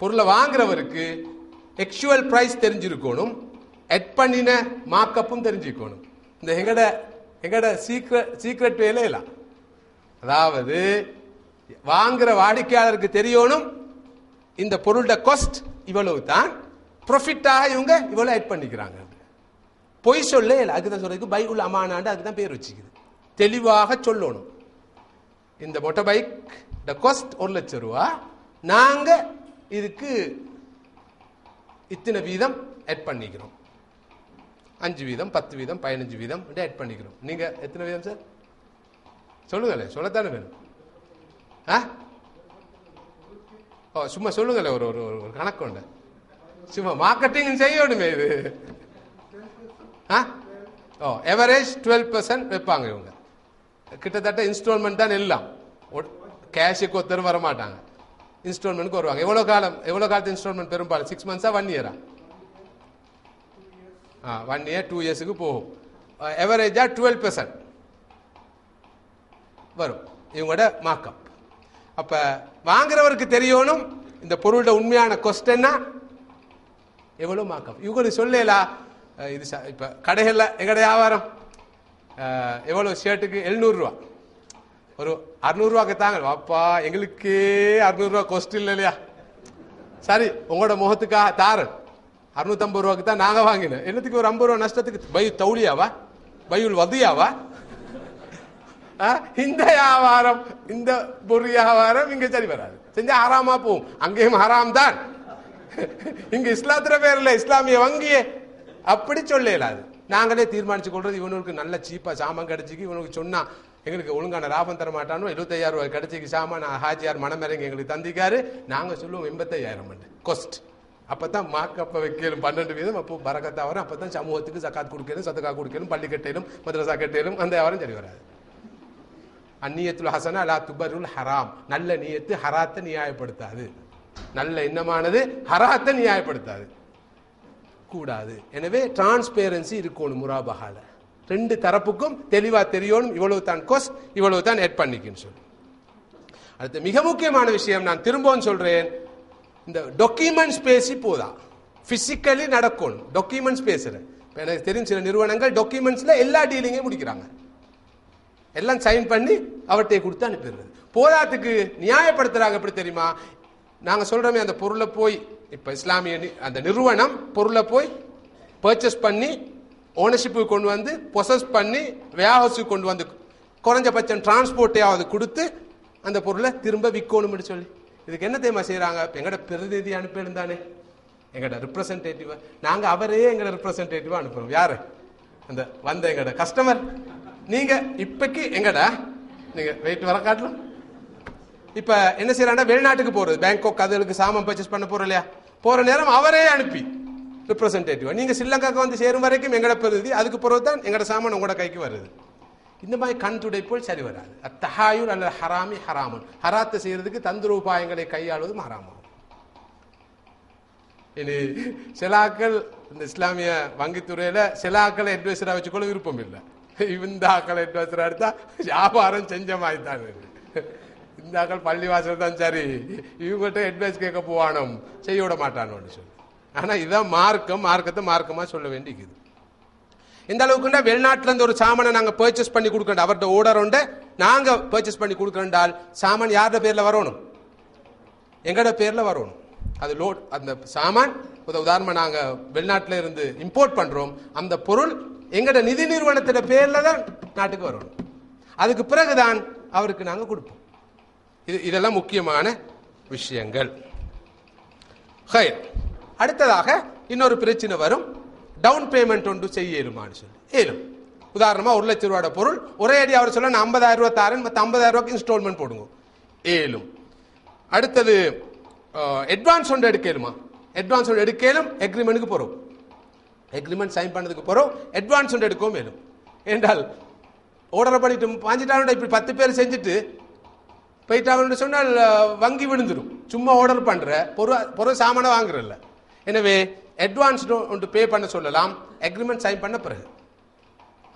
பொருளை வாங்குறவருக்கு எக்ஷுவல் ப்ரைஸ் தெரிஞ்சிருக்கணும். எட் பண்ணின மார்க்கப்பும் தெரிஞ்சுக்கணும் இந்த எங்கட எங்கட சீக்ரெட் சீக்ரெட் வேலை அதாவது வாங்குற வாடிக்கையாளருக்கு தெரியணும் இந்த பொருளோட காஸ்ட் இவ்வளவு தான் ப்ரொஃபிட்டாக இவங்க இவ்வளோ ஆட் பண்ணிக்கிறாங்க. பொய் சொல்ல இல்லை தான் சொல்றதுக்கு பைக்குள்ள அமானாண்டு அதுக்கு தான் பேர் வச்சுக்குது. தெளிவாக சொல்லணும். இந்த மொட்டை பைக் த காஸ்ட் ஒரு லட்சம் ரூபா நாங்கள் இதுக்கு இத்தனை வீதம் ஆட் பண்ணிக்கிறோம். அஞ்சு வீதம் பத்து வீதம் பதினஞ்சு வீதம் ஆட் பண்ணிக்கிறோம். நீங்கள் எத்தனை வீதம் சார் சொல்லுங்களேன் சொல்லத்தானே வேணும். ஆ? ஓ சும்மா சொல்லுங்களேன் ஒரு ஒரு ஒரு கணக்கு உண்டு சும்மா மார்க்கெட்டிங் செய்யணுமே இது. ஆ? ஓ எவரேஜ் டுவெல் பர்சன்ட் வைப்பாங்க இவங்க. கிட்டத்தட்ட இன்ஸ்டால்மெண்ட் தான் எல்லாம். கேஷுக்கு ஒருத்தர் வர மாட்டாங்க இன்ஸ்டால்மெண்ட்க்கு வருவாங்க. எவ்வளோ காலம் எவ்வளோ காலத்து இன்ஸ்டால்மெண்ட் பெரும்பாலும் சிக்ஸ் மந்த்ஸா ஒன் இயரா ஆ ஒன் இயர் டூ இயர்ஸுக்கு போகும். எவரேஜா டுவெல் பர்சன்ட் வரும். இவங்களோட மார்க்கப் அப்ப வாங்குறவருக்கு தெரியணும் இந்த பொருளோட உண்மையான கொஸ்டன்னா எவ்வளோ எவ்வளவு மார்க்கப் இவங்களுக்கு சொல்லலா இது ச- இப்ப கடைகள்ல எங்கட வியாபாரம்? அஹ், எவ்வளவு ஷர்ட்டுக்கு எழுநூறுவா ஒரு அறுநூறுவாக்கு தாங்க. வாப்பா எங்களுக்கே அறுநூறுவா கொஸ்ட் இல்லை இல்லையா? சரி உங்களோட முகத்துக்காக தாரு. அறுநூத்தம்பது ரூபாய்க்கு தான் நாங்கள் வாங்கினோம். என்னத்துக்கு ஒரு ஐம்பது ரூபா நஷ்டத்துக்கு? பை தௌலியாவா பையுல் வதியாவா? ஆ, இந்த வியாபாரம் இந்த பொருள் வியாபாரம் இங்கே சரி வராது. செஞ்சா ஆறாமா போகும். அங்கேயும் ஆறாம் தான். இங்க இஸ்லாத்திர இல்லை இஸ்லாமிய வங்கியே. அப்படி சொல்லலாது நாங்களே தீர்மானிச்சு கொள்றது இவனுக்கு நல்ல சீப்பா சாமான் கிடைச்சிக்கு இவனுக்கு சொன்னா எங்களுக்கு ஒழுங்கான லாபம் தர மாட்டானோ எழுபத்தையாயிரம் ரூபாய் கிடைச்சிக்கு சாமா நான் ஹாஜியார் மனமிறங்கி எங்களுக்கு தந்திக்காரு நாங்கள் சொல்லுவோம் எண்பத்தையாயிரம் கொஸ்ட் அப்போ தான் மாக்கப்ப வைக்கலும் பன்னெண்டு வீதம் அப்போ பறக்கத்தா வரும் அப்போ தான் சமூகத்துக்கு சக்காத் கொடுக்கணும் சதக்கா கொடுக்கணும் பள்ளி கட்டையிலும் மதரசா கட்டையிலும் அந்த வியாபாரம் சரி வராது. அந்நியத்துல் ஹசனா அலா துபருல் ஹராம். நல்ல நீயத்து ஹராத்தை நியாயப்படுத்தாது. நல்ல எண்ணமானது ஹராத்தை நியாயப்படுத்தாது. கூடாது. எனவே டிரான்ஸ்பேரன்சி இருக்கணும் முராபகால ரெண்டு தரப்புக்கும் தெளிவா தெரியணும் இவ்வளவு தான் கொஸ் இவ்வளவு தான் ஏட் பண்ணிக்கின்னு சொல்லி. அடுத்து மிக முக்கியமான விஷயம் நான் திரும்பவும் சொல்றேன். இந்த டாக்குமெண்ட்ஸ் பேசி போதா? பிசிக்கலி நடக்கணும். டாக்குமெண்ட்ஸ் பேசுறேன் எனக்கு தெரியும் சில நிறுவனங்கள் டாக்குமெண்ட்ஸ்ல எல்லா டீலிங்கையும் முடிக்கிறாங்க. எல்லாம் சைன் பண்ணி அவர்கிட்ட கொடுத்து அனுப்பிடுறது. போதாத்துக்கு நியாயப்படுத்துறாங்க எப்படி தெரியுமா? நாங்க சொல்றோமே அந்த பொருளை போய் இப்ப இஸ்லாமிய அந்த நிறுவனம் பொருளை போய் பர்ச்சேஸ் பண்ணி ஓனர்ஷிப்புக்கு கொண்டு வந்து பொசஸ் பண்ணி வேஹவுஸுக்கு கொண்டு வந்து குறைஞ்சபட்சம் டிரான்ஸ்போர்ட்டையாவது கொடுத்து அந்த பொருளை திரும்ப விற்கணும்னு சொல்லி. இதுக்கு என்ன தெரியுமா செய்கிறாங்க இப்போ எங்கட பிரதிநிதி அனுப்பியிருந்தானே. எங்கட ரிப்ரசன்டேட்டிவ் நாங்கள் அவரே எங்கட ரிப்ரசன்டேட்டிவா அனுப்புறோம். யாரு? அந்த வந்த எங்கட கஸ்டமர் நீங்க இப்போக்கு எங்கடா? நீங்க வெயிட் வர காட்டலாம். இப்ப என்ன செய்யறாங்க வெளிநாட்டுக்கு போறது. பேங்காக் அதுகளுக்கு சாமான் பர்ச்சேஸ் பண்ண போறோம் இல்லையா? போற நேரம் அவரே அனுப்பி. ரிப்ரசன்டேட்டிவ் நீங்க ஸ்ரீலங்காக்கு வந்து சேரும் வரைக்கும் எங்களோட பிரதிநிதி அதுக்கு பிறகு தான் எங்களோட சாமான் உங்களோட கைக்கு வருது. இந்த மாதிரி கண் துடைப்போல் சரி வராது. அத்தஹாயுர் அல்லது ஹராமி ஹராமன். ஹராத்தை செய்யறதுக்கு தந்திர உபாயங்களை கையாளுவதும் ஹராமாகும் இனி சிலாக்கள் இந்த இஸ்லாமிய வங்கித்துறையில சிலாக்களை அட்வைசரா வச்சுக்கொள்ள விருப்பம் இல்லை. இந்த ஆக்களை அட்வைசரா எடுத்தா வியாபாரம் செஞ்ச மாதிரி தான் இந்த ஆக்கள் பள்ளிவாசல் தான் சரி. இவங்ககிட்ட அட்வைஸ் கேட்க போவானோம். செய்ய விட மாட்டானோன்னு சொல்லி. ஆனால் இதுதான் மார்க்கம் மார்க்கத்தை மார்க்கமாக சொல்ல வேண்டிக்குது இந்த அளவுக்குண்டா வெளிநாட்டிலேருந்து ஒரு சாமானை நாங்கள் பர்ச்சேஸ் பண்ணி கொடுக்கணும் அவர்கிட்ட ஓடர் உண்டு. நாங்கள் பர்ச்சேஸ் பண்ணி கொடுக்கறோண்டால் சாமான் யாரோட பேரில் வரணும்? எங்களோட பேரில் வரணும். அது லோட் அந்த சாமான் உதாரணமாக நாங்கள் வெளிநாட்டில் இருந்து இம்போர்ட் பண்ணுறோம் அந்த பொருள் எங்களோட நிதி நிறுவனத்தோட பேரில் தான் நாட்டுக்கு வரணும். அதுக்கு பிறகுதான் அவருக்கு நாங்கள் கொடுப்போம். இது இதெல்லாம் முக்கியமான விஷயங்கள். ஹை அடுத்ததாக இன்னொரு பிரச்சனை வரும். டவுன் பேமெண்ட் ஒன்று செய்ய இயலுமான்னு சொல்லி. இயலும் உதாரணமாக ஒரு லட்சம் ரூபாயோட பொருள் ஒரே அடி அவர் சொல்ல நான் ஐம்பதாயிரம் ரூபா தாரேன் மற்ற ஐம்பதாயிரம் ரூபாய்க்கு இன்ஸ்டால்மெண்ட் போடுங்க. ஏலும் அடுத்தது அட்வான்ஸ் ஒன்று எடுக்கலுமா அட்வான்ஸ் ஒன்று எடுக்கலும் எக்ரிமெண்ட்டுக்கு போகிறோம் எக்ரிமெண்ட் சைன் பண்ணதுக்கு போகிறோம் அட்வான்ஸ் ஒன்று எடுக்கவும் மேலும். என்றால் ஓர்டரை பண்ணிட்டு பாஞ்சிட்டாங்க இப்படி பத்து பேர் செஞ்சுட்டு போயிட்டாங்கன்னு சொன்னால் வங்கி விழுந்துடும் சும்மா ஆர்டர் பண்ணுற பொருள் பொருள் சாமானை வாங்குறல்ல. எனவே அட்வான்ஸ் ஒன்று பே பண்ண சொல்லலாம் அக்ரிமெண்ட் சைன் பண்ண பிறகு.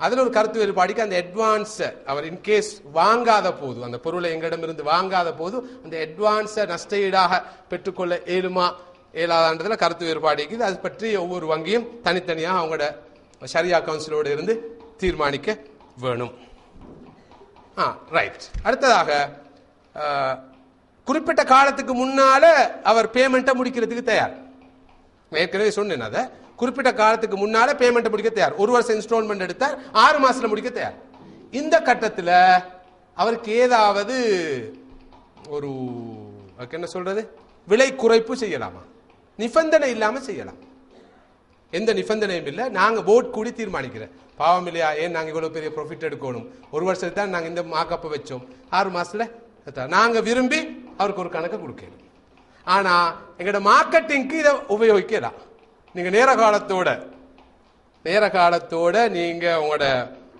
அதில் ஒரு கருத்து வேறுபாடிக்கு அந்த அட்வான்ஸை அவர் இன்கேஸ் வாங்காத போது அந்த பொருளை எங்களிடமிருந்து வாங்காத போது அந்த அட்வான்ஸை நஷ்டஈடாக பெற்றுக்கொள்ள இயலுமா இயலாதான்றதுல கருத்து வேறுபாடிக்கு அது பற்றி ஒவ்வொரு வங்கியும் தனித்தனியாக அவங்களோட ஷரியா கவுன்சிலோடு இருந்து தீர்மானிக்க வேணும். ஆ ரைட் அடுத்ததாக குறிப்பிட்ட காலத்துக்கு முன்னால அவர் பேமெண்ட்டை முடிக்கிறதுக்கு தயார். ஏற்கனவே சொன்னேன் அதை. குறிப்பிட்ட காலத்துக்கு முன்னால பேமெண்ட் முடிக்க தயார். ஒரு வருஷம் இன்ஸ்டால்மெண்ட் எடுத்தார். ஆறு மாசத்துல முடிக்க தயார். இந்த கட்டத்தில் அவருக்கு ஏதாவது ஒரு என்ன சொல்றது? விலை குறைப்பு செய்யலாமா? நிபந்தனை இல்லாம செய்யலாம். எந்த நிபந்தனையும் இல்லை. நாங்க போர்ட் கூடி தீர்மானிக்கிறேன் பாவம் இல்லையா? ஏன் நாங்க இவ்வளவு பெரிய ப்ராஃபிட் எடுக்கணும்? ஒரு வருஷத்துக்கு தான் நாங்க இந்த மாக்கப்பை வச்சோம். ஆறு மாசத்துல நாங்கள் நாங்க விரும்பி அவருக்கு ஒரு கணக்கை கொடுக்கணும். ஆனா எங்களோட மார்க்கெட்டிங்க்கு இதை உபயோகிக்கலாம் நீங்க நேர காலத்தோட நேர காலத்தோட நீங்க உங்களோட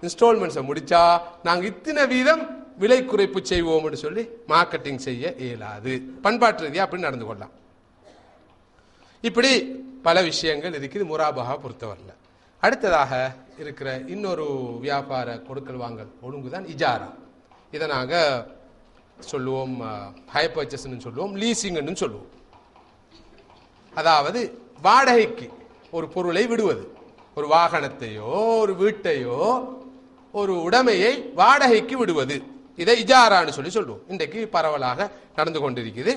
இன்ஸ்டால்மெண்ட்ஸை முடிச்சா நாங்க இத்தனை வீதம் விலை குறைப்பு செய்வோம்னு சொல்லி மார்க்கெட்டிங் செய்ய இயலாது. பண்பாட்டு ரீதியா அப்படி நடந்து கொள்ளலாம். இப்படி பல விஷயங்கள் இருக்குது முராபாக பொறுத்தவரல அடுத்ததாக இருக்கிற இன்னொரு வியாபார கொடுக்கல் வாங்கல் ஒழுங்கு தான் இஜாரா. இதை நாங்கள் சொல்லுவோம் ஹை பர்ச்சேஸ்னு சொல்லுவோம் லீசிங்னு சொல்லுவோம். அதாவது வாடகைக்கு ஒரு பொருளை விடுவது. ஒரு வாகனத்தையோ ஒரு வீட்டையோ ஒரு உடைமையை வாடகைக்கு விடுவது. இதை இஜாரான்னு சொல்லி சொல்லுவோம். இன்றைக்கு பரவலாக நடந்து கொண்டிருக்குது.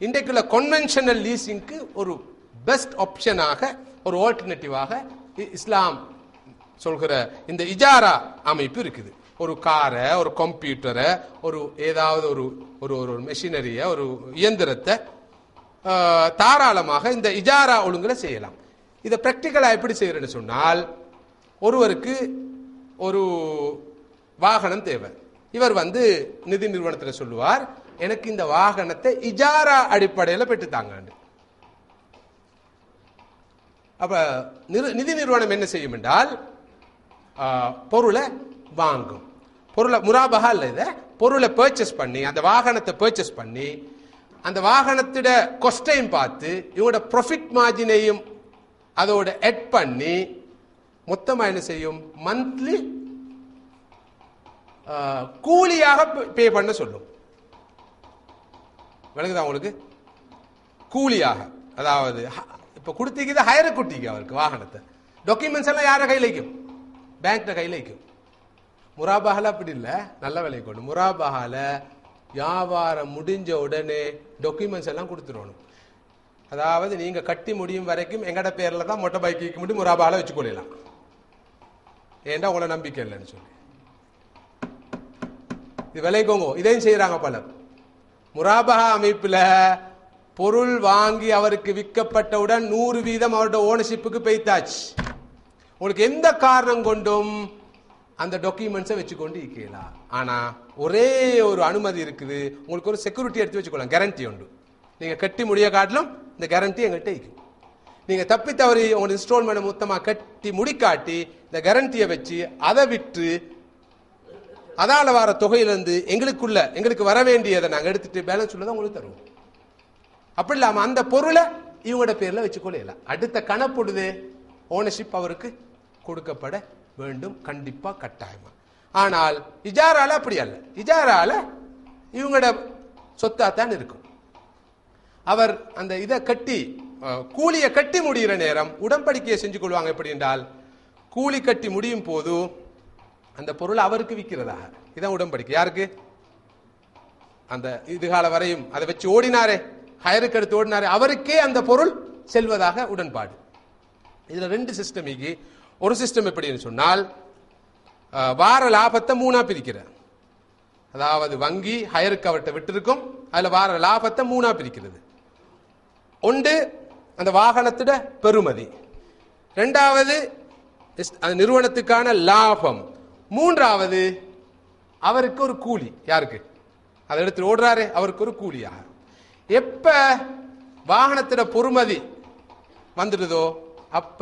இன்றைக்குள்ள கொன்வென்ஷனல் லீசிங்க்கு ஒரு பெஸ்ட் ஆப்ஷனாக ஒரு ஆல்டர்னேட்டிவாக இஸ்லாம் சொல்கிற இந்த இஜாரா அமைப்பு இருக்குது. ஒரு காரை ஒரு கம்ப்யூட்டரை ஒரு ஏதாவது ஒரு ஒரு ஒரு மெஷினரியை ஒரு இயந்திரத்தை தாராளமாக இந்த இஜாரா ஒழுங்குல செய்யலாம். இதை ப்ராக்டிக்கலாக எப்படி செய்கிறேன்னு சொன்னால் ஒருவருக்கு ஒரு வாகனம் தேவை. இவர் வந்து நிதி நிறுவனத்தில் சொல்லுவார் எனக்கு இந்த வாகனத்தை இஜாரா அடிப்படையில் பெற்றுத்தாங்க அப்ப நிதி நிறுவனம் என்ன செய்யும் என்றால் பொருளை வாங்கும். பொருளை முராபகா இல்லை இதை. பொருளை பர்ச்சேஸ் பண்ணி அந்த வாகனத்தை பர்ச்சேஸ் பண்ணி அந்த வாகனத்தோட கொஸ்டையும் பார்த்து இவங்களோட ப்ரொஃபிட் மார்ஜினையும் அதோட எட் பண்ணி மொத்தமாக என்ன செய்யும்? மந்த்லி கூலியாக பே பண்ண சொல்லும். விளங்குதா உங்களுக்கு? கூலியாக. அதாவது இப்போ இப்ப கொடுத்தீங்க குட்டிக்கு அவருக்கு வாகனத்தை. டாக்குமெண்ட்ஸ் எல்லாம் யார கையில் வைக்கும்? பேங்க்ல கையில் வைக்கும். முராபாகல அப்படி இல்லை. நல்ல விலை கொண்டு முராபாகல வியாபாரம் முடிஞ்ச உடனே டாக்குமெண்ட்ஸ் எல்லாம் கொடுத்துடணும். அதாவது நீங்கள் கட்டி முடியும் வரைக்கும் எங்கட பேரில் தான் மொட்டை பைக்கு முடியும் முராபாகல வச்சுக்கொள்ளலாம் ஏன்டா உங்களை நம்பிக்கை இல்லைன்னு சொல்லி. இது விலைக்கோங்க இதையும் செய்கிறாங்க பலர். முராபகா அமைப்பில் பொருள் வாங்கி அவருக்கு விற்கப்பட்டவுடன் நூறு வீதம் அவரோட ஓனர்ஷிப்புக்கு பெய்தாச்சு. உங்களுக்கு எந்த காரணம் கொண்டும் அந்த டாக்குமெண்ட்ஸை வச்சுக்கொண்டு இருக்கலாம் ஆனால் ஒரே ஒரு அனுமதி இருக்குது. உங்களுக்கு ஒரு செக்யூரிட்டி எடுத்து வச்சுக்கலாம் கேரண்டி உண்டு. நீங்கள் கட்டி முடிய காட்டிலும் இந்த கேரண்டி எங்கள்கிட்ட இருக்கும் நீங்கள் தப்பி தவறி உங்க இன்ஸ்டால்மெண்ட் மொத்தமாக கட்டி முடிக்காட்டி இந்த கேரண்டியை வச்சு அதை விற்று அதால் வர தொகையிலேருந்து எங்களுக்குள்ள எங்களுக்கு வர வேண்டியதை நாங்கள் எடுத்துட்டு பேலன்ஸ் உள்ளதை உங்களுக்கு தருவோம். அப்படி இல்லாமல் அந்த பொருளை இவங்களோட பேரில் வச்சுக்கொள்ளலாம் அடுத்த கணப்பொழுது ஓனர்ஷிப் அவருக்கு கொடுக்கப்பட வேண்டும் கண்டிப்பா கட்டாயமா. ஆனால் இஜாரால அப்படி அல்ல. இஜாரால இவங்களோட சொத்தாத்தான் இருக்கும். அவர் அந்த இதை கட்டி கூலியை கட்டி முடிகிற நேரம் உடன்படிக்கையை செஞ்சு கொள்வாங்க எப்படி என்றால் கூலி கட்டி முடியும் போது அந்த பொருள் அவருக்கு விற்கிறதாக. இதான் உடன்படிக்கை. யாருக்கு? அந்த இதுகால வரையும் அதை வச்சு ஓடினாரே ஹயருக்கு எடுத்து ஓடினாரே அவருக்கே அந்த பொருள் செல்வதாக உடன்பாடு. இதுல ரெண்டு சிஸ்டம் ஒரு சிஸ்டம் எப்படின்னு சொன்னால் வார லாபத்தை மூணா பிரிக்கிற அதாவது வங்கி ஹையருக்கு அவர்கிட்ட விட்டிருக்கும் அதில் வார லாபத்தை மூணா பிரிக்கிறது. ஒன்று அந்த வாகனத்திட பெறுமதி. ரெண்டாவது அந்த நிறுவனத்துக்கான லாபம். மூன்றாவது அவருக்கு ஒரு கூலி. யாருக்கு? அதை எடுத்து ஓடுறாரு அவருக்கு ஒரு கூலியாக எப்ப வாகனத்திட பொறுமதி வந்துடுதோ அப்ப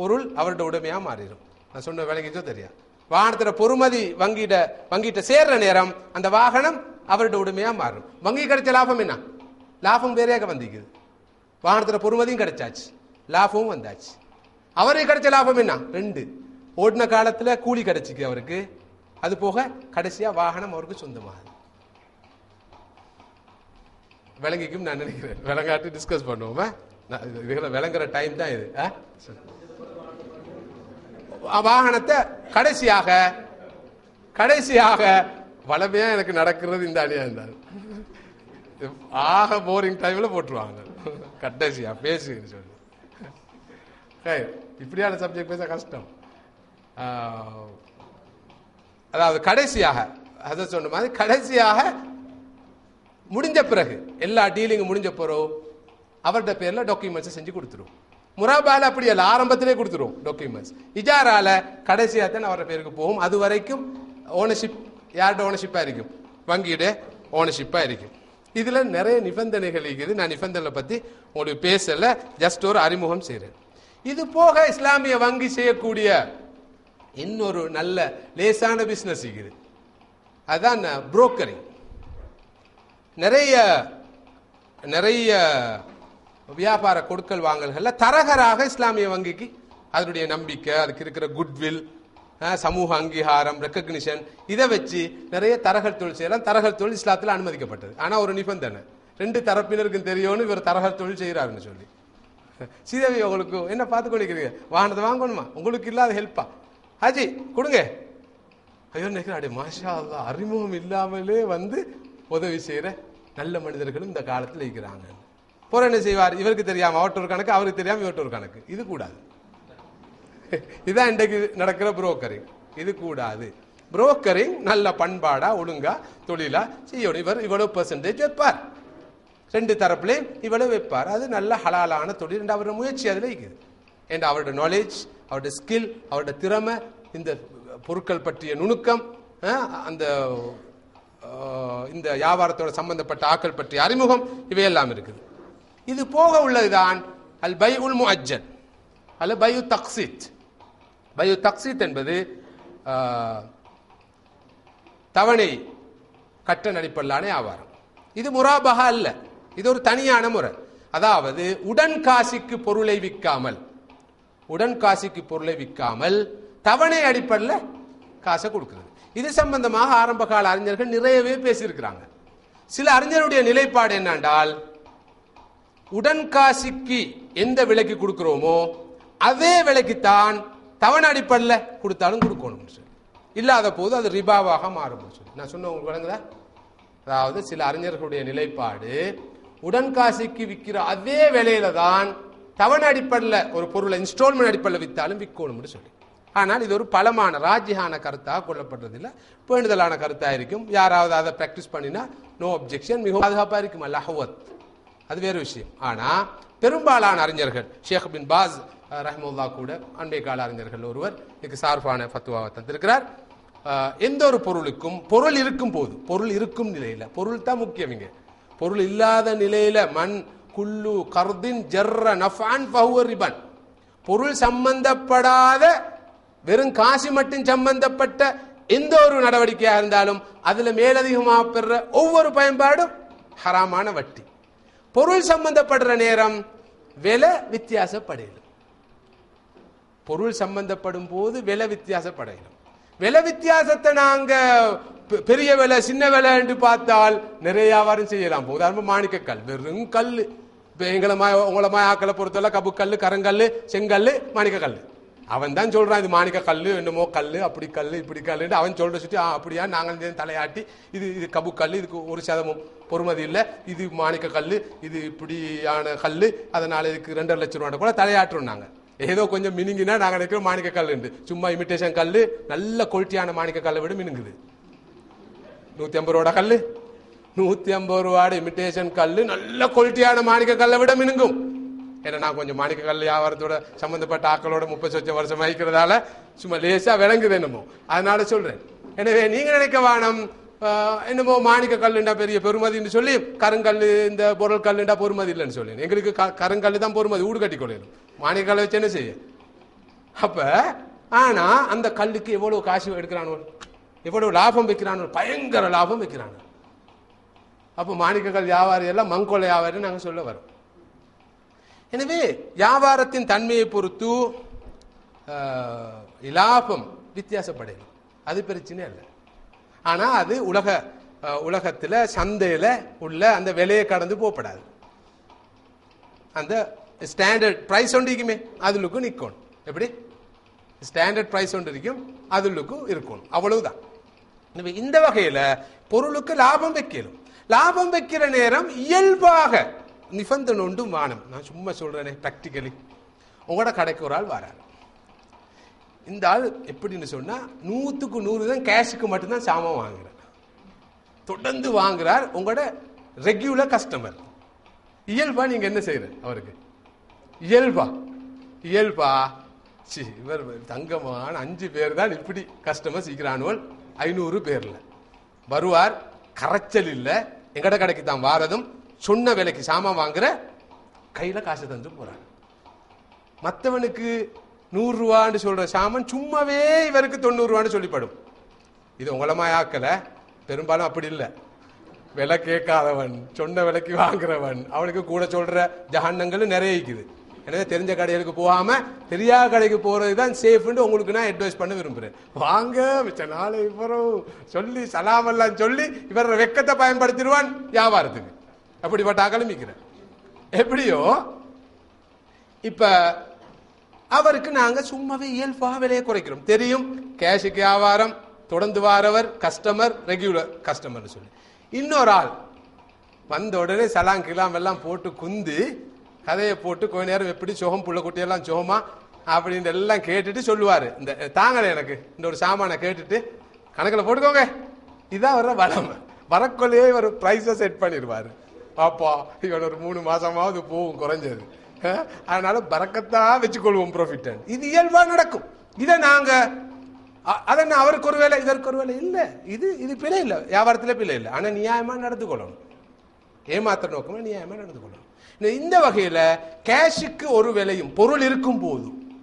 பொருள் அவரோட உடைமையாக மாறிடும். நான் சொன்ன விளங்கிச்சோ தெரியாது வாகனத்தில் பொறுமதி வங்கிட்ட வங்கிட்ட சேர்ற நேரம் அந்த வாகனம் அவரோட உடைமையாக மாறும். வங்கி கிடைச்ச லாபம் என்ன? லாபம் வேறையாக வந்திக்குது. வாகனத்தில் பொறுமதியும் கிடைச்சாச்சு. லாபமும் வந்தாச்சு. அவருக்கு கிடைச்ச லாபம் என்ன? ரெண்டு. ஓடின காலத்தில் கூலி கிடைச்சிக்கு அவருக்கு. அது போக கடைசியாக வாகனம் அவருக்கு சொந்தமாகுது. விளங்கிக்கும் நான் நினைக்கிறேன். விளங்காட்டி டிஸ்கஸ் பண்ணுவோமா? நான் விளங்குற டைம் தான் இது. ஆ? வாகனத்தை கடைசியாக கடைசியாக வளமையா எனக்கு நடக்கிறது இந்த அணியா இருந்தார் ஆக போரிங் டைம்ல போட்டுருவாங்க. கடைசியா பேசுன்னு சொல்லி இப்படியான சப்ஜெக்ட் பேச கஷ்டம். அதாவது கடைசியாக அதை சொன்ன மாதிரி கடைசியாக முடிஞ்ச பிறகு எல்லா டீலிங்கும் முடிஞ்ச பிறகு அவர்கிட்ட பேரில் டாக்குமெண்ட்ஸை செஞ்சு கொடுத்துருவோம். முராபால அப்படி அல்ல ஆரம்பத்திலே கொடுத்துருவோம் டாக்குமெண்ட்ஸ் இஜாரால கடைசியாக தான் அவரோட பேருக்கு போகும். அது வரைக்கும் ஓனர்ஷிப் யார்கிட்ட ஓனர்ஷிப்பாக இருக்கும்? வங்கியோட ஓனர்ஷிப்பாக இருக்கும். இதில் நிறைய நிபந்தனைகள் இருக்குது. நான் நிபந்தனை பற்றி உங்களுக்கு பேசலை ஜஸ்ட் ஒரு அறிமுகம் செய்கிறேன் இது போக இஸ்லாமிய வங்கி செய்யக்கூடிய இன்னொரு நல்ல லேசான பிஸ்னஸ் இருக்குது. அதுதான் புரோக்கரிங் uh, நிறைய நிறைய வியாபார கொடுக்கல் வாங்கல்கள்ல தரகராக இஸ்லாமிய வங்கிக்கு அதனுடைய நம்பிக்கை அதுக்கு இருக்கிற குட்வில் சமூக அங்கீகாரம் ரெக்கக்னிஷன் இதை வச்சு நிறைய தரகர் தொழில் செய்யலாம். தரகர் தொழில் இஸ்லாத்தில் அனுமதிக்கப்பட்டது. ஆனால் ஒரு நிபந்தனை. ரெண்டு தரப்பினருக்கும் தெரியும்னு இவர் தரகர் தொழில் செய்கிறாருன்னு சொல்லி. சீதேவி உங்களுக்கு என்ன பார்த்து கொண்டிருக்கிறீங்க? வாகனத்தை வாங்கணுமா? உங்களுக்கு இல்லாத ஹெல்ப்பா ஹாஜி கொடுங்க. ஐயோ நினைக்கிறேன் அடி மாஷா அறிமுகம் இல்லாமலே வந்து உதவி செய்கிற நல்ல மனிதர்களும் இந்த காலத்தில் இருக்கிறாங்க. போற என்ன செய்வார்? இவருக்கு தெரியாம அவர்ட்ட ஒரு கணக்கு அவருக்கு தெரியாம இவர்ட்ட ஒரு கணக்கு. இது கூடாது. இதான் இன்றைக்கு நடக்கிற புரோக்கரிங் இது கூடாது. புரோக்கரிங் நல்ல பண்பாடா ஒழுங்கா தொழிலா செய்யணும். இவர் இவ்வளவு பெர்சன்டேஜ் வைப்பார். ரெண்டு தரப்புலையும் இவ்வளவு வைப்பார். அது நல்ல ஹலாலான தொழில் என்று அவருடைய முயற்சி அதில் இருக்குது. என்ற அவருடைய நாலேஜ் அவருடைய ஸ்கில் அவருடைய திறமை இந்த பொருட்கள் பற்றிய நுணுக்கம் அந்த இந்த வியாபாரத்தோட சம்பந்தப்பட்ட ஆக்கள் பற்றிய அறிமுகம் இவையெல்லாம் இருக்குது. இது போக உள்ளதுதான் அல் பை உல் முஅஜ்ஜல். அல்ல பையு தக்சித் பையு தக்சித் என்பது தவணை கட்ட நடிப்பல்லானே ஆவாரம் இது முராபகா அல்ல. இது ஒரு தனியான முறை. அதாவது உடன் காசிக்கு பொருளை விற்காமல் உடன் காசிக்கு பொருளை விற்காமல் தவணை அடிப்படையில் காசை கொடுக்கிறது. இது சம்பந்தமாக ஆரம்ப கால அறிஞர்கள் நிறையவே பேசியிருக்கிறாங்க. சில அறிஞருடைய நிலைப்பாடு என்னென்றால் உடன் காசிக்கு எந்த விலைக்கு கொடுக்கிறோமோ அதே விலைக்குத்தான் தவணை அடிப்படையில் கொடுத்தாலும் கொடுக்கணும் சொல்லி. இல்லாத போது அது ரிபாவாக மாறும் சொல்லி. நான் சொன்ன உங்களுக்கு வழங்குதா? அதாவது சில அறிஞர்களுடைய நிலைப்பாடு உடன் காசிக்கு விற்கிற அதே விலையில தான் தவணை அடிப்படையில் ஒரு பொருளை இன்ஸ்டால்மெண்ட் அடிப்படையில் விற்றாலும் விற்கணும்னு சொல்லி. ஆனால் இது ஒரு பலமான ராஜ்யான கருத்தாக கொள்ளப்படுறதில்லை பேணுதலான கருத்தாக இருக்கும். யாராவது அதை ப்ராக்டிஸ் பண்ணினா நோ அப்ஜெக்ஷன் மிகவும் பாதுகாப்பாக இருக்கும். அல்லஹவத் அது வேறு விஷயம். ஆனால் பெரும்பாலான அறிஞர்கள் ஷேக் பின் பாஸ் அஹ், கூட அண்மை கால அறிஞர்கள் ஒருவர் இதுக்கு சார்பான ஃபத்துவாவை தந்திருக்கிறார். எந்த ஒரு பொருளுக்கும் பொருள் இருக்கும் போது பொருள் இருக்கும் நிலையில் பொருள் தான் முக்கியம் இங்கே. பொருள் இல்லாத நிலையில் மண் குல்லு கர்தின் ஜர்ர நஃபான் ஃபஹுவ ரிபன். பொருள் சம்பந்தப்படாத வெறும் காசி மட்டும் சம்பந்தப்பட்ட எந்த ஒரு நடவடிக்கையாக இருந்தாலும் அதில் மேலதிகமாக பெற ஒவ்வொரு பயன்பாடும் ஹராமான வட்டி. பொருள் சம்பந்தப்படுற நேரம் விலை வித்தியாசப்படையிலும் பொருள் சம்பந்தப்படும் போது விலை வித்தியாசப்படையிலும் விலை வித்தியாசத்தை நாங்க பெ- பெரிய விலை சின்ன விலை என்று பார்த்தால் நிறைய வியாபாரம் செய்யலாம். இப்ப உதாரணமா மாணிக்க கல் வெறும் கல் எங்களை உங்களை மாய ஆக்களை பொறுத்தவரை கபு கல் கருங்கல் செங்கல் மாணிக்க கல் அவன் தான் சொல்றான் இது மாணிக்க கல் என்னமோ கல் அப்படி கல் இப்படி கல்லுன்னு அவன் சொல்ற சுற்றி ஆ அப்படியா? நாங்கள் தலையாட்டி இது இது கபு கல் இதுக்கு ஒரு சதமும் பொறுமதி இல்லை இது மாணிக்க கல் இது இப்படியான கல் அதனால இதுக்கு ரெண்டரை லட்சம் ரூபாய் கூட தலையாட்டுறோம் நாங்கள் ஏதோ கொஞ்சம் மினுங்கினா நாங்கள் நினைக்கிறோம் மாணிக்க கல் சும்மா இமிட்டேஷன் கல் நல்ல குவாலிட்டியான மாணிக்க கல்லை விட மினுங்குது. நூத்தி ஐம்பது ரூபா கல் நூத்தி ஐம்பது ரூபாடு இமிட்டேஷன் கல் நல்ல குவாலிட்டியான மாணிக்க கல்லை விட மினுங்கும். ஏன்னா நான் கொஞ்சம் மாணிக்க கல் வியாபாரத்தோட சம்பந்தப்பட்ட ஆக்களோட முப்பது சொச்ச வருஷம் வகிக்கிறதால சும்மா லேசா விளங்குது என்னமோ. அதனால சொல்றேன். எனவே நீங்க நினைக்க வேணாம் என்னமோ மாணிக்க கல்லுண்டா பெரிய பெருமதின்னு சொல்லி கருங்கல் இந்த பொருள் கல்லுண்டா பொறுமதி இல்லைன்னு சொல்லி எங்களுக்கு க- தான் பொறுமதி ஊடு கட்டி கொள்ளணும் மாணிக்க கல்லை வச்சு என்ன செய்ய? அப்ப ஆனா அந்த கல்லுக்கு எவ்வளவு காசு எடுக்கிறானோ எவ்வளவு லாபம் வைக்கிறானோ பயங்கர லாபம் வைக்கிறானோ அப்ப மாணிக்கக்கல் வியாபாரி எல்லாம் மங்கோல வியாபாரி நாங்க சொல்ல வரோம். எனவே வியாபாரத்தின் தன்மையை பொறுத்து இலாபம் வித்தியாசப்படையும். அது பிரச்சனை இல்லை ஆனால் அது உலக உலகத்தில் சந்தையில் உள்ள அந்த விலையை கடந்து போகப்படாது. அந்த ஸ்டாண்டர்ட் ப்ரைஸ் ஒன்று இருக்குமே அதுலுக்கும் நிற்கணும் எப்படி? ஸ்டாண்டர்ட் ப்ரைஸ் ஒன்று இருக்கும் அதுலுக்கும் இருக்கணும் அவ்வளவுதான். எனவே இந்த வகையில் பொருளுக்கு லாபம் வைக்கணும். லாபம் வைக்கிற நேரம் இயல்பாக நிபந்தனை உண்டும் வானம் நான் சும்மா சொல்றேனே ப்ராக்டிக்கலி உங்களோட கடைக்கு ஒரு ஆள் வரார். இந்த ஆள் எப்படின்னு சொன்னால் நூற்றுக்கு நூறு தான் கேஷுக்கு மட்டும்தான் சாமான் வாங்குறார். தொடர்ந்து வாங்குறார் உங்களோட ரெகுலர் கஸ்டமர் இயல்பா நீங்க என்ன செய்யற அவருக்கு? இயல்பா? இயல்பா? சி இவர் தங்கமான அஞ்சு பேர் தான் இப்படி கஸ்டமர் சீக்கிரானுவல் ஐநூறு பேர்ல. வருவார் கரைச்சல் இல்லை. எங்கட கடைக்கு தான் வாரதும் சொன்ன விலைக்கு சாமான் வாங்குற கையில காசு தந்து போறார் மற்றவனுக்கு நூறு ரூபான்னு சொல்ற சாமான் சும்மாவே இவருக்கு தொண்ணூறுரூவான்னு சொல்லிப்படும். இது உங்களமா ஆக்கல. பெரும்பாலும் அப்படி இல்லை. விலை கேட்காதவன் சொன்ன விலைக்கு வாங்குறவன் அவனுக்கு கூட சொல்ற ஜஹன்னங்களும் நிறைய இருக்குது. எனவே தெரிஞ்ச கடைகளுக்கு போகாம தெரியாத கடைக்கு போறது தான் சேஃப்னு உங்களுக்கு நான் அட்வைஸ் பண்ண விரும்புறேன். வாங்க மிச்ச நாளை இவரும் சொல்லி சலாமெல்லாம் சொல்லி இவர வெக்கத்தை பயன்படுத்திடுவான் வியாபாரத்துக்கு. அப்படிப்பட்ட அகலமிக்கிறேன். எப்படியோ இப்ப அவருக்கு நாங்க சும்மாவே இயல்பாக விலையை குறைக்கிறோம். தெரியும் கேஷுக்கு வியாபாரம் தொடர்ந்து வாரவர் கஸ்டமர் ரெகுலர் கஸ்டமர் சொல்லி. இன்னொரு ஆள் வந்த உடனே சலாங் கிலாம் எல்லாம் போட்டு குந்து கதையை போட்டு கொஞ்ச நேரம் எப்படி சுகம் புள்ள குட்டியெல்லாம் சுகமா அப்படின்னு எல்லாம் கேட்டுட்டு சொல்லுவாரு. இந்த தாங்கலை எனக்கு இந்த ஒரு சாமானை கேட்டுட்டு கணக்கில் போட்டுக்கோங்க. இதான் வர்ற வளம். வரக்குள்ளேயே இவர் ப்ரைஸை செட் பண்ணிடுவாரு. அப்பா இவன் ஒரு மூணு மாசமாவது போகும் குறைஞ்சது. அதனால பறக்கத்தான் வச்சுக்கொள்வோம் ப்ராஃபிட் இது இயல்பா நடக்கும். இதை நாங்க அ- அதென்ன அவருக்கு ஒரு வேலை இதற்கு ஒரு வேலை இல்லை. இது இது பிழை இல்லை. வியாபாரத்தில் பிழை இல்லை. ஆனால் நியாயமா நடந்து கொள்ளணும் ஏமாத்துற நோக்கமா நியாயமா நடந்து கொள்ளணும் இந்த- இந்த கேஷுக்கு ஒரு விலையும் பொருள் இருக்கும் போதும்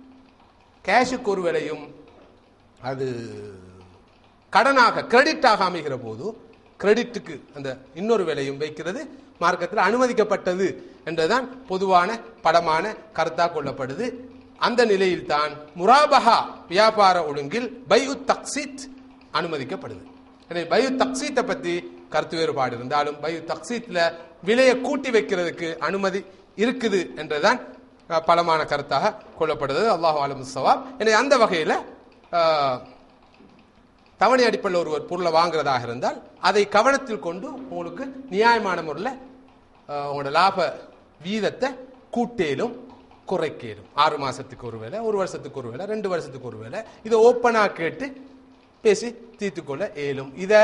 கேஷுக்கு ஒரு விலையும் அது கடனாக கிரெடிட்டாக அமைகிற போது கிரெடிட்டுக்கு அந்த இன்னொரு விலையும் வைக்கிறது. மார்க்கத்தில் அனுமதிக்கப்பட்டது என்றுதான் பொதுவான படமான கருத்தா கொள்ளப்படுது. அந்த நிலையில் தான் முராபஹா வியாபார ஒழுங்கில் பையு தக்சீத் அனுமதிக்கப்படுது. எனவே பையு தக்சீத்தை பத்தி கருத்து வேறுபாடு இருந்தாலும் பையு தக்சீத்ல விலையை கூட்டி வைக்கிறதுக்கு அனுமதி இருக்குது என்றுதான் பலமான கருத்தாக கொள்ளப்படுது. அல்லாஹ் அலம் சவாப் எனவே அந்த வகையில் தவணை அடிப்படையில் ஒருவர் பொருளை வாங்குறதாக இருந்தால் அதை கவனத்தில் கொண்டு உங்களுக்கு நியாயமான முறையில் உங்களோட லாப வீதத்தை கூட்டேலும் குறைக்கேலும். ஆறு மாதத்துக்கு ஒரு வேலை ஒரு வருஷத்துக்கு ஒரு வேலை ரெண்டு வருஷத்துக்கு ஒரு வேலை இதை ஓப்பனாக கேட்டு பேசி தீர்த்துக்கொள்ள இயலும். இதை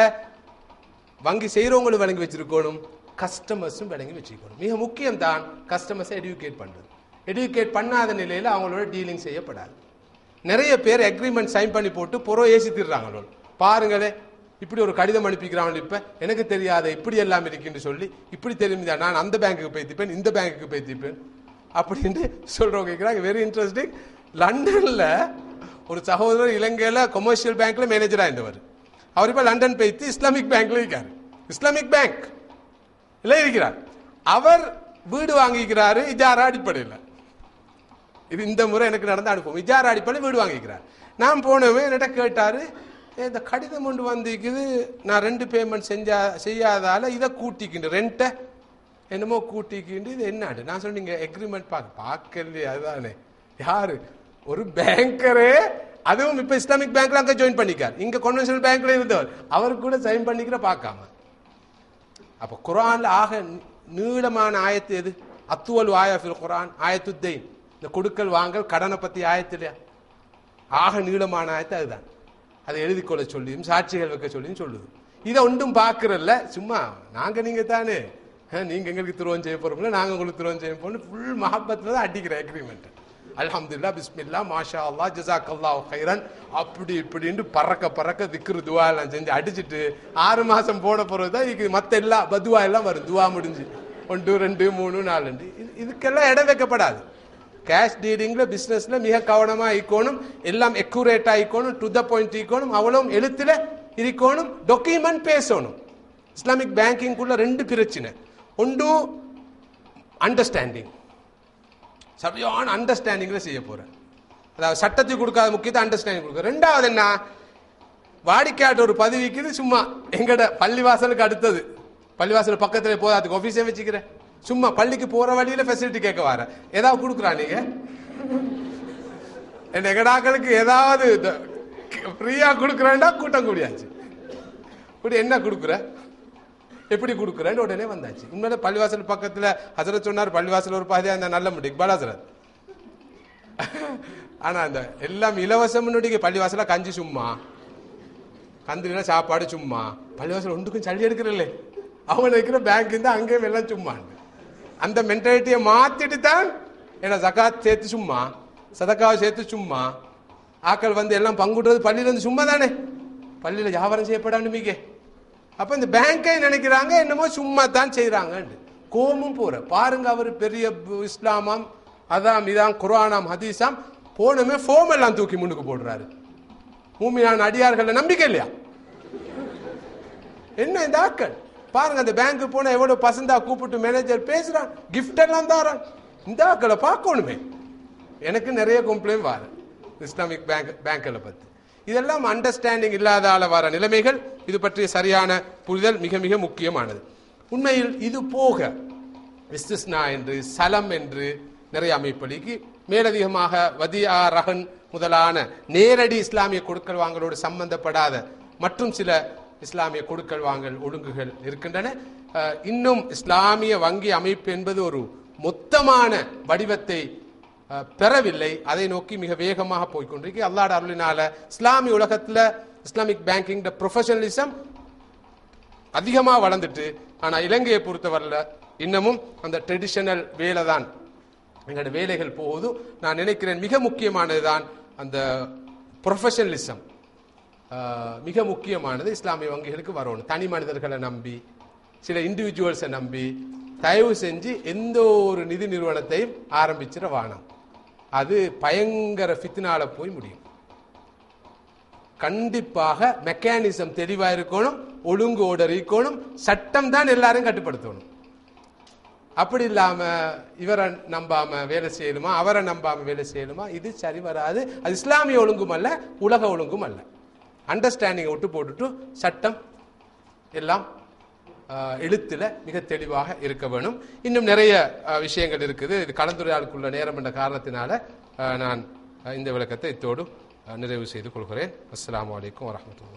வங்கி செய்கிறவங்களும் விளங்கி வச்சிருக்கணும் கஸ்டமர்ஸும் விளங்கி வச்சுக்கணும் மிக முக்கியம் தான் கஸ்டமர்ஸை எடுக்கேட் பண்ணுறது எடுக்கேட் பண்ணாத நிலையில் அவங்களோட டீலிங் செய்யப்படாது. நிறைய பேர் அக்ரிமெண்ட் சைன் பண்ணி போட்டு புறம் ஏசி திடுறாங்க பாருங்களே இப்படி ஒரு கடிதம் அனுப்பிக்கிறான் இப்ப. எனக்கு தெரியாத இப்படி எல்லாம் இருக்குன்னு சொல்லி இப்படி தெரியுதா நான் அந்த பேங்க்குக்கு பேத்திப்பேன் இந்த பேங்க்குக்கு பேத்திப்பேன் அப்படின்ட்டு சொல்றவங்க கேட்குறாங்க வெரி இன்ட்ரெஸ்டிங் லண்டன்ல ஒரு சகோதரர் இலங்கையில கொமர்ஷியல் பேங்க்ல மேனேஜரா இருந்தவர் அவர் இப்ப லண்டன் பேத்தி இஸ்லாமிக் பேங்க்ல இருக்கார். இஸ்லாமிக் பேங்க் இல்ல இருக்கிறார். அவர் வீடு வாங்கிக்கிறாரு இஜாரா அடிப்படையில். இது இந்த முறை எனக்கு நடந்த அனுபவம். இஜாரா அடிப்படையில் வீடு வாங்கிக்கிறார். நான் போனவன் என்னட்ட கேட்டாரு இந்த கடிதம் கொண்டு வந்திருக்குது. நான் ரெண்டு பேமெண்ட் செஞ்சா செய்யாதால இதை கூட்டிக்கிண்டு ரெண்ட்டை என்னமோ கூட்டிக்கிண்டு இது என்னாடு நான் சொன்னீங்க எக்ரிமெண்ட் பார்க்க பார்க்கலையே அதுதானே. யாரு? ஒரு பேங்கரே அதுவும் இப்போ இஸ்லாமிக் பேங்க்ல அங்கே ஜாயின் பண்ணிக்கார். இங்க கன்வென்ஷனல் பேங்க்ல இருந்தவர். அவர் கூட சைன் பண்ணிக்கிற பார்க்காம. அப்போ குரான்ல ஆக நீளமான ஆயத்து எது? அத்துவல் வாயாஃபில் குரான் குர்ஆன் ஆயத்துத்தைன் இந்த கொடுக்கல் வாங்கல் கடனை பத்தி ஆயத்து இல்லையா? ஆக நீளமான ஆயத்து அதுதான். அதை எழுதி கொள்ள சொல்லியும் சாட்சிகள் வைக்க சொல்லியும் சொல்லுது. இதை ஒன்றும் பார்க்கறல்ல. சும்மா நாங்கள் நீங்கள் தானே நீங்கள் எங்களுக்கு துரோகம் செய்ய போகிறோம்ல நாங்கள் உங்களுக்கு துரோகம் செய்ய போறோம் ஃபுல் மஹப்பத்தில் தான் அடிக்கிற அக்ரிமெண்ட் அல்ஹம்துலில்லா பிஸ்மில்லா மாஷா அல்லாஹ் ஜசாக் அல்லா ஹைரன் அப்படி இப்படின்ட்டு பறக்க பறக்க திக்ரு துவா எல்லாம் செஞ்சு அடிச்சிட்டு ஆறு மாதம் போன பிறகு தான் இதுக்கு மற்ற எல்லா பதுவா எல்லாம் வரும். துவா முடிஞ்சு. ஒன்று ரெண்டு மூணு நாலு ரெண்டு. இது- இதுக்கெல்லாம் இடம் வைக்கப்படாது. கேஷ் டீலிங்ல பிசினஸ்ல மிக கவனமா இருக்கணும். எல்லாம் எக்யூரேட்டா இருக்கணும். டு த பாயிண்ட் இருக்கணும். அவ்வளவு எழுத்துல இருக்கணும். டொக்குமெண்ட் பேசணும். இஸ்லாமிக் பேங்கிங்குள்ள ரெண்டு பிரச்சனை. ஒன்று அண்டர்ஸ்டாண்டிங் சரியான அண்டர்ஸ்டாண்டிங்ல செய்ய போறேன். அதாவது சட்டத்துக்கு கொடுக்காத முக்கியத்தை அண்டர்ஸ்டாண்டிங் கொடுக்க. ரெண்டாவது என்ன? வாடிக்கையாட்ட ஒரு பதவிக்குது சும்மா. எங்கட பள்ளிவாசலுக்கு அடுத்தது. பள்ளிவாசல் பக்கத்துல போதாதுக்கு ஆஃபீஸே வச்சுக்கிறேன் சும்மா பள்ளிக்கு போற வழியில ஃபெசிலிட்டி கேட்க வர. ஏதாவது கொடுக்குறா நீங்க? என் எங்கடாக்களுக்கு ஏதாவது ஃப்ரீயா கொடுக்குறேன்டா கூட்டம் கூடியாச்சு. இப்படி என்ன கொடுக்குற? எப்படி கொடுக்குறேன்னு உடனே வந்தாச்சு. உண்மையில பள்ளிவாசல் பக்கத்துல ஹசரத் சொன்னார் பள்ளிவாசல் ஒரு பாதியா அந்த நல்ல முடி. இக்பால் ஹசரத். ஆனா அந்த எல்லாம் இலவசம்னு பள்ளிவாசல கஞ்சி சும்மா. கந்திரில சாப்பாடு சும்மா. பள்ளிவாசல் ஒன்றுக்கும் சளி எடுக்கிறல்ல அவங்க இருக்கிற பேங்க் இருந்தா அங்கேயும் எல்லாம் சும்மா அந்த மென்டாலிட்டியை மாத்திட்டு தான் ஏன்னா ஜகாத் சேர்த்து சும்மா சதக்காவை சேர்த்து சும்மா ஆக்கள் வந்து எல்லாம் பங்குடுறது பள்ளியில இருந்து சும்மா தானே பள்ளியில வியாபாரம் செய்யப்படான்னு மிக அப்ப இந்த பேங்கை நினைக்கிறாங்க என்னமோ சும்மா தான் செய்யறாங்க கோமும் போற. பாருங்க அவர் பெரிய பு- இஸ்லாமாம் அதாம் இதாம் குரானாம் ஹதீஸாம் போனமே ஃபோம் எல்லாம் தூக்கி முன்னுக்கு போடுறாரு. மூமியான அடியார்கள் நம்பிக்கை இல்லையா? என்ன இந்த ஆக்கள்? பாருங்க அந்த பேங்க் போனா எவ்வளவு பசந்தா கூப்பிட்டு மேனேஜர் பேசுறான் கிஃப்ட் எல்லாம் தாரான். இந்த ஆக்களை பார்க்கணுமே. எனக்கு நிறைய கம்ப்ளைண்ட் வர இஸ்லாமிக் பேங்க் பேங்க்களை பத்தி. இதெல்லாம் அண்டர்ஸ்டாண்டிங் இல்லாதால வர நிலைமைகள் இது பற்றிய சரியான புரிதல் மிக மிக முக்கியமானது. உண்மையில் இது போக விஸ்திஸ்னா என்று சலம் என்று நிறைய அமைப்பளிக்கு மேலதிகமாக வதியா ரஹன் முதலான நேரடி இஸ்லாமிய கொடுக்கல் வாங்கலோடு சம்பந்தப்படாத மற்றும் சில இஸ்லாமிய கொடுக்கல் வாங்கல் ஒழுங்குகள் இருக்கின்றன. இன்னும் இஸ்லாமிய வங்கி அமைப்பு என்பது ஒரு மொத்தமான வடிவத்தை பெறவில்லை. அதை நோக்கி மிக வேகமாக போய்கொண்டிருக்கு. அல்லாட அருளினால இஸ்லாமிய உலகத்தில் இஸ்லாமிக் பேங்கிங் ப்ரொஃபஷனலிசம் அதிகமாக வளர்ந்துட்டு ஆனால் இலங்கையை பொறுத்தவரையில இன்னமும் அந்த ட்ரெடிஷனல் வேலை தான் எங்களோட வேலைகள் போகுது. நான் நினைக்கிறேன் மிக முக்கியமானதுதான் அந்த ப்ரொஃபஷனலிசம் மிக முக்கியமானது இஸ்லாமிய வங்கிகளுக்கு வரணும். தனி மனிதர்களை நம்பி சில இண்டிவிஜுவல்ஸை நம்பி தயவு செஞ்சு எந்த ஒரு நிதி நிறுவனத்தையும் ஆரம்பிச்சிட வானம் அது பயங்கர ஃபித்னால போய் முடியும். கண்டிப்பாக மெக்கானிசம் தெளிவாக இருக்கணும் ஒழுங்கு ஓடர் இருக்கணும் சட்டம் தான் எல்லாரும் கட்டுப்படுத்தணும். அப்படி இல்லாம இவரை நம்பாம வேலை செய்யணுமா அவரை நம்பாம வேலை செய்யணுமா இது சரி வராது. அது இஸ்லாமிய ஒழுங்கும் அல்ல உலக ஒழுங்கும் அல்ல. அண்டர்ஸ்டாண்டிங்கை விட்டு போட்டுட்டு சட்டம் எல்லாம் எழுத்தில் மிக தெளிவாக இருக்க வேணும். இன்னும் நிறைய விஷயங்கள் இருக்குது. இது கலந்துரையாளுக்குள்ள நேரம் என்ற காரணத்தினால நான் இந்த விளக்கத்தை இத்தோடு நிறைவு செய்து கொள்கிறேன். அஸ்லாம் வலைக்கம் வரமத்துல